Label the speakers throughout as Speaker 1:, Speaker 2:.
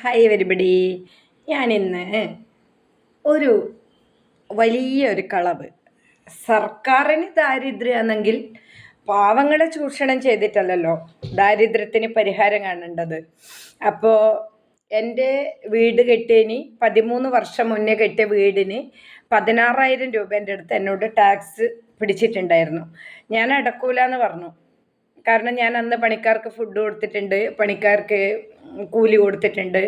Speaker 1: Hi everybody ഞാനിന്ന് ഒരു വലിയൊരു കളവ്. സർക്കാരിന് ദാരിദ്ര്യമാണെങ്കിൽ പാവങ്ങളെ ചൂഷണം ചെയ്തിട്ടല്ലല്ലോ ദാരിദ്ര്യത്തിന് പരിഹാരം കാണേണ്ടത്. അപ്പോൾ എന്റെ വീട് കെട്ടിയതിന് പതിമൂന്ന് വർഷം മുന്നേ കെട്ടിയ വീടിന് പതിനാറായിരം രൂപ എന്റെ അടുത്ത് എന്നോട് ടാക്സ് പിടിച്ചിട്ടുണ്ടായിരുന്നു. ഞാൻ അടക്കൂല എന്ന് പറഞ്ഞു. കാരണം ഞാൻ അന്ന് പണിക്കാർക്ക് ഫുഡ് കൊടുത്തിട്ടുണ്ട്. പണിക്കാർക്ക് കൂലി കൊടുത്തിട്ടുണ്ട്.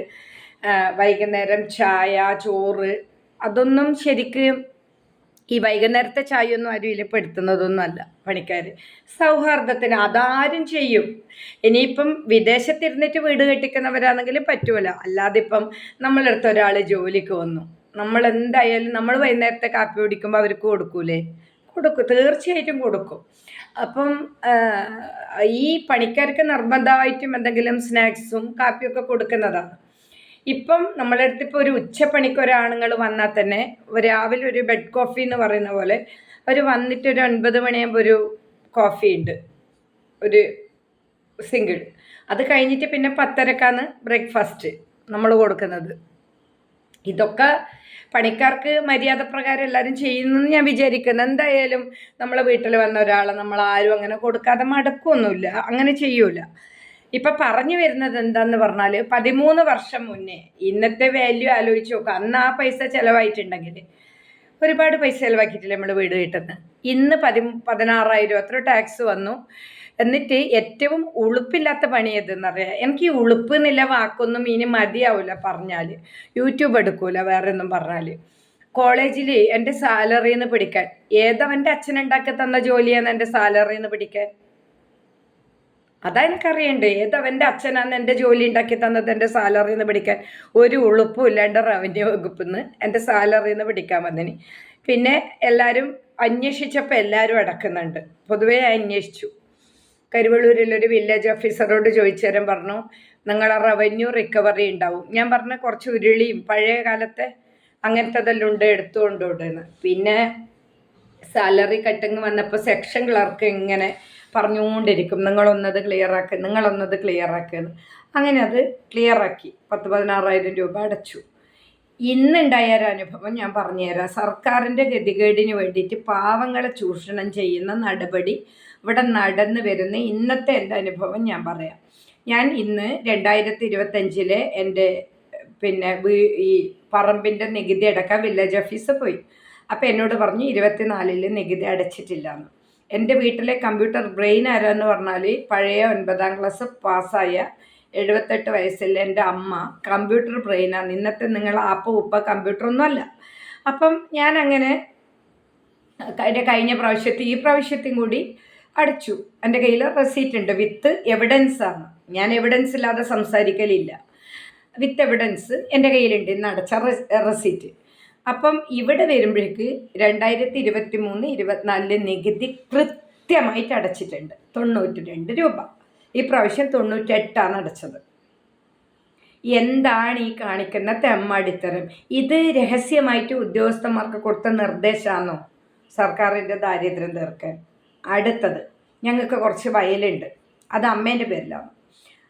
Speaker 1: വൈകുന്നേരം ചായ ചോറ് അതൊന്നും ശരിക്ക് ഈ വൈകുന്നേരത്തെ ചായ ഒന്നും ആരും ഇലപ്പെടുത്തുന്നതൊന്നും അല്ല പണിക്കാർ സൗഹാർദ്ദത്തിന് അതാരും ചെയ്യും. ഇനിയിപ്പം വിദേശത്തിരുന്നിട്ട് വീട് കെട്ടിക്കുന്നവരാണെങ്കിൽ പറ്റുമല്ല അല്ലാതെ ഇപ്പം നമ്മളടുത്ത് ഒരാൾ ജോലിക്ക് വന്നു. നമ്മൾ എന്തായാലും നമ്മൾ വൈകുന്നേരത്തെ കാപ്പി കുടിക്കുമ്പോൾ അവർക്ക് കൊടുക്കൂലേ? കൊടുക്കും. തീർച്ചയായിട്ടും കൊടുക്കും. അപ്പം ഈ പണിക്കാർക്ക് നിർബന്ധമായിട്ടും എന്തെങ്കിലും സ്നാക്സും കാപ്പിയൊക്കെ കൊടുക്കുന്നതാണ്. ഇപ്പം നമ്മളെ അടുത്ത് ഇപ്പോൾ ഒരു ഉച്ചപ്പണിക്ക് ഒരാണുങ്ങൾ വന്നാൽ തന്നെ രാവിലെ ഒരു ബെഡ് കോഫി എന്ന് പറയുന്ന പോലെ അവർ വന്നിട്ട് ഒരു ഒൻപത് മണിയാകുമ്പോൾ ഒരു കോഫി ഉണ്ട്. ഒരു സിംഗിൾ അത് കഴിഞ്ഞിട്ട് പിന്നെ പത്തരക്കാണ് ബ്രേക്ക്ഫാസ്റ്റ് നമ്മൾ കൊടുക്കുന്നത്. ഇതൊക്കെ പണിക്കാർക്ക് മര്യാദ പ്രകാരം എല്ലാവരും ചെയ്യുന്നെന്ന് ഞാൻ വിചാരിക്കുന്നു. എന്തായാലും നമ്മളെ വീട്ടിൽ വന്ന ഒരാളെ നമ്മൾ ആരും അങ്ങനെ കൊടുക്കാതെ മടക്കൊന്നുമില്ല. അങ്ങനെ ചെയ്യൂല. ഇപ്പം പറഞ്ഞു വരുന്നത് എന്താന്ന് പറഞ്ഞാൽ പതിമൂന്ന് വർഷം മുന്നേ ഇന്നത്തെ വാല്യൂ ആലോചിച്ച് നോക്കുക അന്ന് ആ പൈസ ചിലവായിട്ടുണ്ടെങ്കിൽ ഒരുപാട് പൈസ ചിലവാക്കിയിട്ടില്ല നമ്മൾ വീട് കിട്ടുന്നത്? ഇന്ന് പതി പതിനാറായിരം അത്ര ടാക്സ് വന്നു. എന്നിട്ട് ഏറ്റവും ഉളുപ്പില്ലാത്ത പണി ഏതെന്ന് അറിയാം. എനിക്ക് ഈ ഉളുപ്പ് എന്നുള്ള വാക്കൊന്നും ഇനി മതിയാവില്ല പറഞ്ഞാൽ യൂട്യൂബ് എടുക്കൂല വേറെ ഒന്നും പറഞ്ഞാൽ കോളേജിൽ എന്റെ സാലറിയിൽ നിന്ന് പിടിക്കാൻ. ഏതവന്റെ അച്ഛൻ ഉണ്ടാക്കി തന്ന ജോലിയാണ് എന്റെ സാലറിയിൽ നിന്ന് പിടിക്കാൻ? അതാ എനിക്കറിയണ്ടേ. ഏതവന്റെ അച്ഛനാണ് എന്റെ ജോലി ഉണ്ടാക്കി തന്നത് എന്റെ സാലറിയിൽ നിന്ന് പിടിക്കാൻ? ഒരു ഉളുപ്പും ഇല്ലാണ്ട് റവന്യൂ വകുപ്പിൽ നിന്ന് എന്റെ സാലറിയിൽ നിന്ന് പിടിക്കാൻ വന്നിന്. പിന്നെ എല്ലാവരും അന്വേഷിച്ചപ്പോൾ എല്ലാവരും അടക്കുന്നുണ്ട്. പൊതുവേ അന്വേഷിച്ചു. കരുവള്ളൂരിലൊരു വില്ലേജ് ഓഫീസറോട് ചോദിച്ചേരം പറഞ്ഞു നിങ്ങളെ റവന്യൂ റിക്കവറി ഉണ്ടാവും. ഞാൻ പറഞ്ഞ കുറച്ച് ഉരുളിയും പഴയ കാലത്തെ അങ്ങനത്തെതെല്ലാം ഉണ്ട് എടുത്തുകൊണ്ടുണ്ടെന്ന് പിന്നെ സാലറി കട്ടിങ് വന്നപ്പോൾ സെക്ഷൻ ക്ലർക്ക് ഇങ്ങനെ പറഞ്ഞുകൊണ്ടിരിക്കും നിങ്ങളൊന്നത് ക്ലിയർ ആക്കുക നിങ്ങളൊന്നത് ക്ലിയർ ആക്കുകയെന്ന് അങ്ങനെ അത് ക്ലിയർ ആക്കി പത്ത് പതിനാറായിരം രൂപ അടച്ചു. ഇന്നുണ്ടായ ഒരു അനുഭവം ഞാൻ പറഞ്ഞുതരാം. സർക്കാരിന്റെ ഗതികേടിന് വേണ്ടിയിട്ട് പാവങ്ങളെ ചൂഷണം ചെയ്യുന്ന നടപടി ഇവിടെ നടന്നു വരുന്ന ഇന്നത്തെ എന്റെ അനുഭവം ഞാൻ പറയാം. ഞാൻ ഇന്ന് രണ്ടായിരത്തി ഇരുപത്തഞ്ചിലെ എന്റെ പിന്നെ ഈ പറമ്പിന്റെ നികുതി അടക്കാൻ വില്ലേജ് ഓഫീസിൽ പോയി. അപ്പോൾ എന്നോട് പറഞ്ഞു ഇരുപത്തിനാലിൽ നികുതി അടച്ചിട്ടില്ല എന്ന് എന്റെ വീട്ടിലെ കമ്പ്യൂട്ടർ ബ്രെയിൻ ആരാന്ന് പറഞ്ഞാൽ പഴയ ഒൻപതാം ക്ലാസ് പാസ്സായ എഴുപത്തെട്ട് വയസ്സിൽ എന്റെ അമ്മ കമ്പ്യൂട്ടർ ബ്രെയിനാണ്. ഇന്നത്തെ നിങ്ങൾ ആപ്പ് ഉപ്പ കമ്പ്യൂട്ടറൊന്നും അല്ല. അപ്പം ഞാനങ്ങനെ കഴിഞ്ഞ പ്രാവശ്യത്തെ ഈ പ്രാവശ്യത്തെയും കൂടി അടച്ചു. എന്റെ കയ്യിൽ റെസീറ്റ് ഉണ്ട്. വിത്ത് എവിഡൻസ് ആണ്. ഞാൻ എവിഡൻസ് ഇല്ലാതെ സംസാരിക്കലില്ല. വിത്ത് എവിഡൻസ് എന്റെ കയ്യിലുണ്ട്. ഇന്ന് അടച്ച റെസീറ്റ് അപ്പം ഇവിടെ വരുമ്പോഴേക്ക് രണ്ടായിരത്തി ഇരുപത്തി മൂന്ന് ഇരുപത്തിനാലിലെ നികുതി കൃത്യമായിട്ട് അടച്ചിട്ടുണ്ട്. തൊണ്ണൂറ്റി രണ്ട് രൂപ. ഈ പ്രാവശ്യം തൊണ്ണൂറ്റെട്ടാണ് അടച്ചത്. എന്താണ് ഈ കാണിക്കുന്ന തെമ്മടിത്തരം? ഇത് രഹസ്യമായിട്ട് ഉദ്യോഗസ്ഥന്മാർക്ക് കൊടുത്ത നിർദ്ദേശമാണോ? സർക്കാരിന്റെ ദാരിദ്ര്യം തീർക്കാൻ. അടുത്തത്. ഞങ്ങൾക്ക് കുറച്ച് വയലുണ്ട്. അത് അമ്മേന്റെ പേരിലാണ്.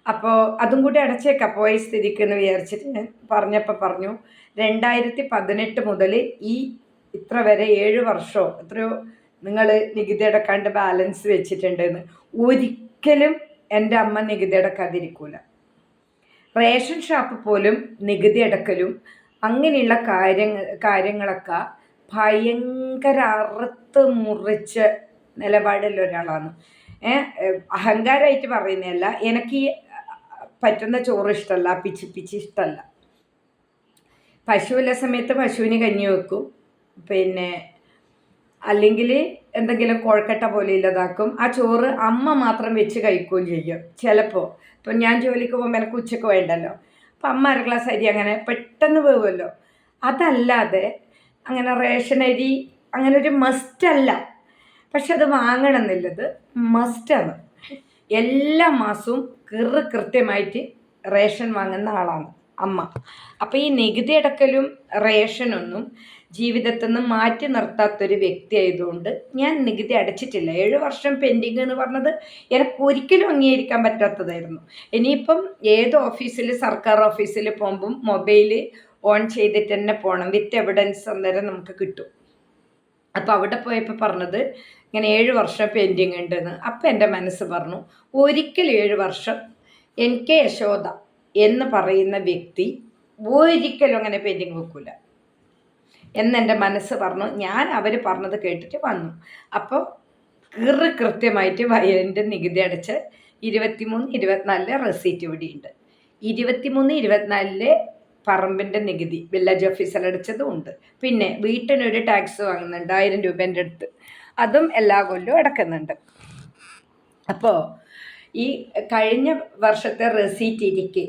Speaker 1: അപ്പോൾ അതും കൂടി അടച്ചേക്കാം. പോയ സ്ഥിതിക്ക് എന്ന് വിചാരിച്ചിട്ട് ഞാൻ പറഞ്ഞപ്പോൾ പറഞ്ഞു രണ്ടായിരത്തി പതിനെട്ട് മുതൽ ഈ ഇത്ര വരെ ഏഴ് വർഷമോ എത്രയോ നിങ്ങൾ നികുതി അടക്കാണ്ട് ബാലൻസ് വെച്ചിട്ടുണ്ടെന്ന് ഒരിക്കലും എന്റെ അമ്മ നികുതി അടക്കാതിരിക്കൂല റേഷൻ ഷാപ്പ് പോലും നികുതി അടക്കലും അങ്ങനെയുള്ള കാര്യങ്ങൾ കാര്യങ്ങളൊക്കെ ഭയങ്കര അറുത്ത് മുറിച്ച നിലപാടുള്ള ഒരാളാണ്. അഹങ്കാരമായിട്ട് പറയുന്നതല്ല എനിക്ക് പറ്റുന്ന ചോറ് ഇഷ്ടമല്ല പിച്ചി പിച്ചി ഇഷ്ടമല്ല പശുവില്ല സമയത്ത് പശുവിന് കഞ്ഞി വെക്കും. പിന്നെ അല്ലെങ്കിൽ എന്തെങ്കിലും കോഴക്കട്ട പോലെ ഇല്ലതാക്കും. ആ ചോറ് അമ്മ മാത്രം വെച്ച് കഴിക്കുകയും ചെയ്യും ചിലപ്പോൾ. ഇപ്പം ഞാൻ ജോലിക്ക് പോകുമ്പോൾ എനിക്ക് ഉച്ചയ്ക്ക് വേണ്ടല്ലോ. അപ്പം അമ്മ അര ഗ്ലാസ് അരി അങ്ങനെ പെട്ടെന്ന് വേവുമല്ലോ. അതല്ലാതെ അങ്ങനെ റേഷൻ അരി അങ്ങനെ ഒരു മസ്റ്റല്ല പക്ഷെ അത് വാങ്ങണം എന്നുള്ളത് മസ്റ്റാണ് എല്ലാ മാസവും കിറ് കൃത്യമായിട്ട് റേഷൻ വാങ്ങുന്ന ആളാണ് അമ്മ. അപ്പോൾ ഈ നികുതി അടക്കലും റേഷനൊന്നും ജീവിതത്തിൽ നിന്ന് മാറ്റി നിർത്താത്തൊരു വ്യക്തി ആയതുകൊണ്ട് ഞാൻ നികുതി അടച്ചിട്ടില്ല. ഏഴ് വർഷം പെൻഡിങ് എന്ന് പറഞ്ഞത് എനിക്ക് ഒരിക്കലും അംഗീകരിക്കാൻ പറ്റാത്തതായിരുന്നു. ഇനിയിപ്പം ഏത് ഓഫീസിൽ സർക്കാർ ഓഫീസിൽ പോകുമ്പം മൊബൈൽ ഓൺ ചെയ്തിട്ട് തന്നെ പോകണം വിത്ത് എവിഡൻസ് അന്നേരം നമുക്ക് കിട്ടും. അപ്പോൾ അവിടെ പോയപ്പോൾ പറഞ്ഞത് ഇങ്ങനെ ഏഴ് വർഷം പെൻഡിങ് ഉണ്ടെന്ന്. അപ്പം എന്റെ മനസ്സ് പറഞ്ഞു ഒരിക്കൽ ഏഴ് വർഷം എൻ കെ യശോദ എന്ന് പറയുന്ന വ്യക്തി ഒരിക്കലും അങ്ങനെ പെൻഡിങ് വെക്കൂല. എന്നെന്റെ മനസ്സ് പറഞ്ഞു. ഞാൻ അവർ പറഞ്ഞത് കേട്ടിട്ട് വന്നു. അപ്പോൾ കീറ് കൃത്യമായിട്ട് വയലിന്റെ നികുതി അടച്ച് ഇരുപത്തിമൂന്ന് ഇരുപത്തിനാലിലെ റെസീറ്റ് ഇവിടെയുണ്ട്. ഇരുപത്തിമൂന്ന് ഇരുപത്തിനാലിലെ പറമ്പിന്റെ നികുതി വില്ലേജ് ഓഫീസർ അടച്ചതും ഉണ്ട്. പിന്നെ വീട്ടിനൊരു ടാക്സ് വാങ്ങുന്നുണ്ട് ആയിരം രൂപേന്റെ അടുത്ത്. അതും എല്ലാ കൊല്ലവും അടക്കുന്നുണ്ട്. അപ്പോൾ ഈ കഴിഞ്ഞ വർഷത്തെ റെസീറ്റ് ഇരിക്കെ.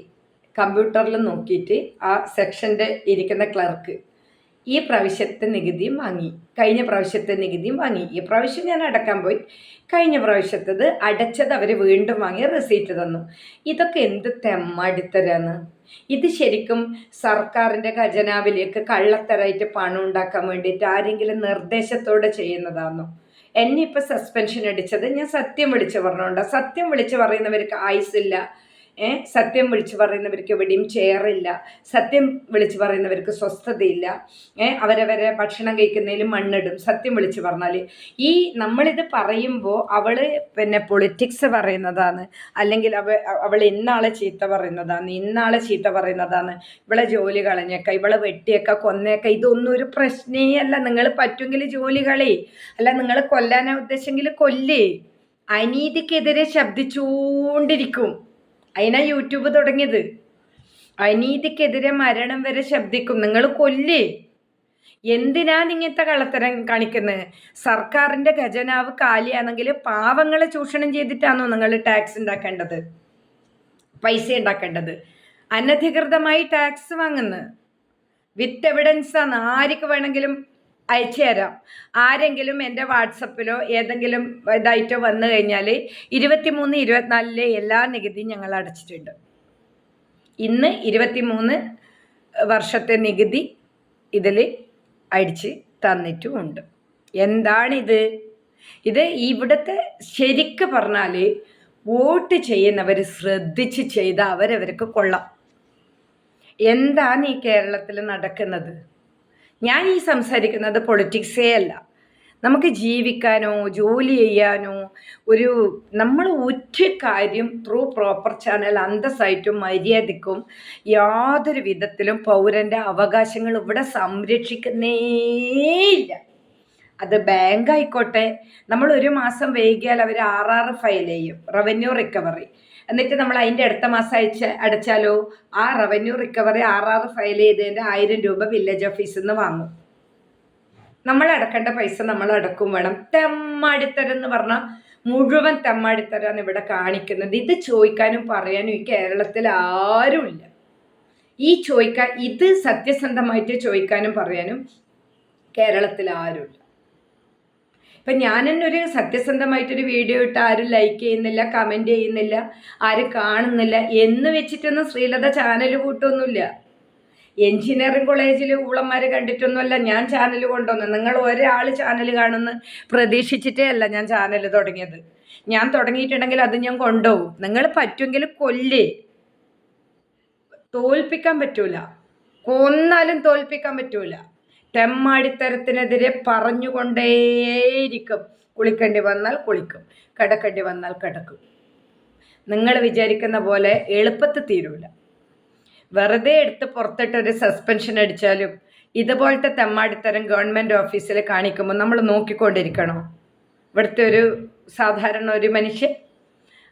Speaker 1: കമ്പ്യൂട്ടറിൽ നോക്കിയിട്ട് ആ സെക്ഷന്റെ ഇരിക്കുന്ന ക്ലർക്ക് ഈ പ്രാവശ്യത്തെ നികുതിയും വാങ്ങി. കഴിഞ്ഞ പ്രാവശ്യത്തെ നികുതിയും വാങ്ങി. ഈ പ്രാവശ്യം ഞാൻ അടക്കാൻ പോയി. കഴിഞ്ഞ പ്രാവശ്യത്തത് അടച്ചത് അവർ വീണ്ടും വാങ്ങി റെസീറ്റ് തന്നു. ഇതൊക്കെ എന്ത് തെമ്മടിത്തരാണ്. ഇത് ശരിക്കും സർക്കാരിന്റെ ഖജനാവിലേക്ക് കള്ളത്തരായിട്ട് പണം ഉണ്ടാക്കാൻ വേണ്ടിയിട്ട് ആരെങ്കിലും നിർദ്ദേശത്തോടെ ചെയ്യുന്നതാണോ എന്നെ ഇപ്പോൾ സസ്പെൻഷൻ അടിച്ചത് ഞാൻ സത്യം വിളിച്ച് പറഞ്ഞുകൊണ്ട് സത്യം വിളിച്ച് പറയുന്നവർക്ക് ആയുസില്ല സത്യം വിളിച്ചു പറയുന്നവർക്ക് എവിടെയും ചെയറില്ല സത്യം വിളിച്ചു പറയുന്നവർക്ക് സ്വസ്ഥതയില്ല. അവരവരെ ഭക്ഷണം കഴിക്കുന്നതിലും മണ്ണിടും. സത്യം വിളിച്ചു പറഞ്ഞാൽ ഈ നമ്മളിത് പറയുമ്പോൾ അവൾ പിന്നെ പൊളിറ്റിക്സ് പറയുന്നതാണ്. അല്ലെങ്കിൽ അവ അവൾ ഇന്നാളെ ചീത്ത പറയുന്നതാണ്. ഇന്നാളെ ചീത്ത പറയുന്നതാണ്. ഇവളെ ജോലി കളഞ്ഞേക്ക ഇവളെ വെട്ടിയേക്ക കൊന്നേക്ക. ഇതൊന്നും ഒരു പ്രശ്നേ അല്ല. നിങ്ങൾ പറ്റുമെങ്കിൽ ജോലി കളി. അല്ല നിങ്ങൾ കൊല്ലാനാ ഉദ്ദേശമെങ്കിൽ കൊല്ലേ. അനീതിക്കെതിരെ ശബ്ദിച്ചുകൊണ്ടിരിക്കും അതിനാ യൂട്യൂബ് തുടങ്ങിയത്. അനീതിക്കെതിരെ മരണം വരെ ശബ്ദിക്കും. നിങ്ങൾ കൊല്ലേ. എന്തിനാ ഇങ്ങനത്തെ കള്ളത്തരം കാണിക്കുന്നത് സർക്കാരിന്റെ ഖജനാവ് കാലിയാണെങ്കിൽ പാവങ്ങളെ ചൂഷണം ചെയ്തിട്ടാണോ നിങ്ങൾ ടാക്സ് ഉണ്ടാക്കേണ്ടത് പൈസ ഉണ്ടാക്കേണ്ടത് അനധികൃതമായി ടാക്സ് വാങ്ങുന്നത് വിത്ത് എവിഡൻസ് ആണ്. ആർക്ക് വേണമെങ്കിലും അയച്ചു തരാം ആരെങ്കിലും എന്റെ വാട്സപ്പിലോ ഏതെങ്കിലും ഇതായിട്ടോ വന്നു കഴിഞ്ഞാൽ ഇരുപത്തിമൂന്ന് ഇരുപത്തിനാലിലെ എല്ലാ നികുതിയും ഞങ്ങൾ അടച്ചിട്ടുണ്ട്. ഇന്ന് ഇരുപത്തിമൂന്ന് വർഷത്തെ നികുതി ഇതിൽ അടിച്ച് തന്നിട്ടുമുണ്ട്. എന്താണിത്? ഇത് ഇവിടുത്തെ ശരിക്ക് പറഞ്ഞാൽ വോട്ട് ചെയ്യുന്നവർ ശ്രദ്ധിച്ച് ചെയ്ത അവരവർക്ക് കൊള്ളാം. എന്താണ് ഈ കേരളത്തിൽ നടക്കുന്നത്? ഞാൻ ഈ സംസാരിക്കുന്നത് പൊളിറ്റിക്സേ അല്ല. നമുക്ക് ജീവിക്കാനോ ജോലി ചെയ്യാനോ ഒരു നമ്മൾ ഒറ്റ കാര്യം ത്രൂ പ്രോപ്പർ ചാനൽ അന്തസ്സായിട്ടും മര്യാദയ്ക്കും യാതൊരു വിധത്തിലും പൗരന്റെ അവകാശങ്ങൾ ഇവിടെ സംരക്ഷിക്കുന്നേയില്ല അത് ബാങ്ക് ആയിക്കോട്ടെ. നമ്മൾ ഒരു മാസം വൈകിയാൽ അവർ ആർ ആർ ഫയൽ ചെയ്യും. റവന്യൂ റിക്കവറി എന്നിട്ട് നമ്മൾ അതിന്റെ അടുത്ത മാസം അയച്ച അടച്ചാലോ? ആ revenue recovery R R file ചെയ്തതിന്റെ ആയിരം രൂപ വില്ലേജ് ഓഫീസിൽ നിന്ന് വാങ്ങും. നമ്മൾ അടക്കേണ്ട പൈസ നമ്മൾ അടക്കും വേണം. തെമ്മാടിത്തരം എന്ന് പറഞ്ഞാൽ മുഴുവൻ തെമ്മാടിത്തരാണ് ഇവിടെ കാണിക്കുന്നത്. ഇത് ചോദിക്കാനും പറയാനും ഈ കേരളത്തിൽ ആരുമില്ല. ഈ ചോദിക്കാൻ ഇത് സത്യസന്ധമായിട്ട് ചോദിക്കാനും പറയാനും കേരളത്തിൽ ആരുമില്ല. ഇപ്പം ഞാൻ തന്നെ ഒരു സത്യസന്ധമായിട്ടൊരു വീഡിയോ ഇട്ട് ആരും ലൈക്ക് ചെയ്യുന്നില്ല കമന്റ് ചെയ്യുന്നില്ല ആരും കാണുന്നില്ല എന്ന് വെച്ചിട്ടൊന്നും ശ്രീലത ചാനൽ കൂട്ടൊന്നുമില്ല. എഞ്ചിനീയറിംഗ് കോളേജിൽ ഊളന്മാർ കണ്ടിട്ടൊന്നുമല്ല ഞാൻ ചാനൽ കൊണ്ടുവന്നു നിങ്ങൾ ഒരാൾ ചാനൽ കാണുമെന്ന് പ്രതീക്ഷിച്ചിട്ടേ അല്ല ഞാൻ ചാനൽ തുടങ്ങിയത്. ഞാൻ തുടങ്ങിയിട്ടുണ്ടെങ്കിൽ അത് ഞാൻ കൊണ്ടുപോകും. നിങ്ങൾ പറ്റുമെങ്കിൽ കൊല്ലേ. തോൽപ്പിക്കാൻ പറ്റൂല. കൊന്നാലും തോൽപ്പിക്കാൻ പറ്റൂല. തെമ്മാടിത്തരത്തിനെതിരെ പറഞ്ഞുകൊണ്ടേയിരിക്കും. കുളിക്കേണ്ടി വന്നാൽ കുളിക്കും കിടക്കേണ്ടി വന്നാൽ കിടക്കും. നിങ്ങൾ വിചാരിക്കുന്ന പോലെ എളുപ്പത്തിൽ തീരൂല. വെറുതെ എടുത്ത് പുറത്തിട്ടൊരു സസ്പെൻഷൻ അടിച്ചാലും ഇതുപോലത്തെ തെമ്മാടിത്തരം ഗവൺമെന്റ് ഓഫീസിൽ കാണിക്കുമ്പോൾ നമ്മൾ നോക്കിക്കൊണ്ടിരിക്കണോ? ഇവിടുത്തെ ഒരു സാധാരണ ഒരു മനുഷ്യൻ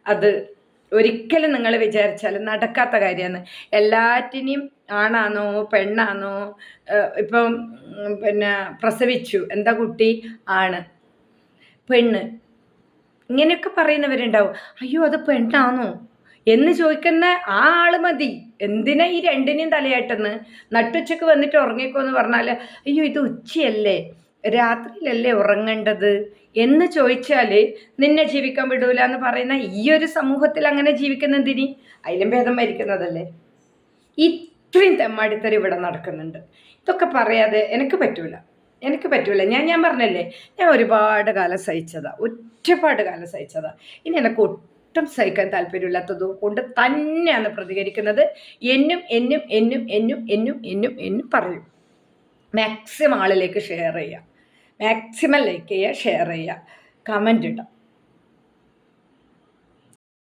Speaker 1: അത് ഒരിക്കലും നിങ്ങൾ വിചാരിച്ചാൽ നടക്കാത്ത കാര്യമാണ് എല്ലാറ്റിനെയും ആണാണോ പെണ്ണാണോ ഇപ്പം പിന്നെ പ്രസവിച്ചു. എന്താ കുട്ടി? ആണ്. പെണ്ണ്. ഇങ്ങനെയൊക്കെ പറയുന്നവരുണ്ടാവും. അയ്യോ അത് പെണ്ണാണോ എന്ന് ചോദിക്കുന്ന ആ ആൾ മതി. എന്തിനാ ഈ രണ്ടിനെയും തലയാട്ടെന്ന്? നട്ടുച്ചക്ക് വന്നിട്ട് ഉറങ്ങിക്കോ എന്ന് പറഞ്ഞാൽ അയ്യോ ഇത് ഉച്ചയല്ലേ? രാത്രിയിലല്ലേ ഉറങ്ങേണ്ടത്? എന്ന് ചോദിച്ചാൽ നിന്നെ ജീവിക്കാൻ വിടൂല എന്ന് പറയുന്ന ഈ ഒരു സമൂഹത്തിൽ അങ്ങനെ ജീവിക്കുന്നതിനി അതിലും ഭേദം മരിക്കുന്നതല്ലേ ഇത്രയും തെമ്മാടിത്തരം ഇവിടെ നടക്കുന്നുണ്ട്. ഇതൊക്കെ പറയാതെ എനിക്ക് പറ്റൂല. എനിക്ക് പറ്റൂല. ഞാൻ ഞാൻ പറഞ്ഞല്ലേ ഞാൻ ഒരുപാട് കാലം സഹിച്ചതാ. ഒരുപാട് കാലം സഹിച്ചതാ. ഇനി എനിക്ക് ഒട്ടും സഹിക്കാൻ താല്പര്യമില്ലാത്തത് കൊണ്ട് തന്നെയാണ് പ്രതികരിക്കുന്നത്. എന്നും എന്നും എന്നും എന്നും എന്നും എന്നും എന്നും പറയും. മാക്സിമം ആളിലേക്ക് ഷെയർ ചെയ്യുക. മാക്സിമം ലൈക്ക് ചെയ്യുക ഷെയർ ചെയ്യുക. കമന്റ് ഇടാം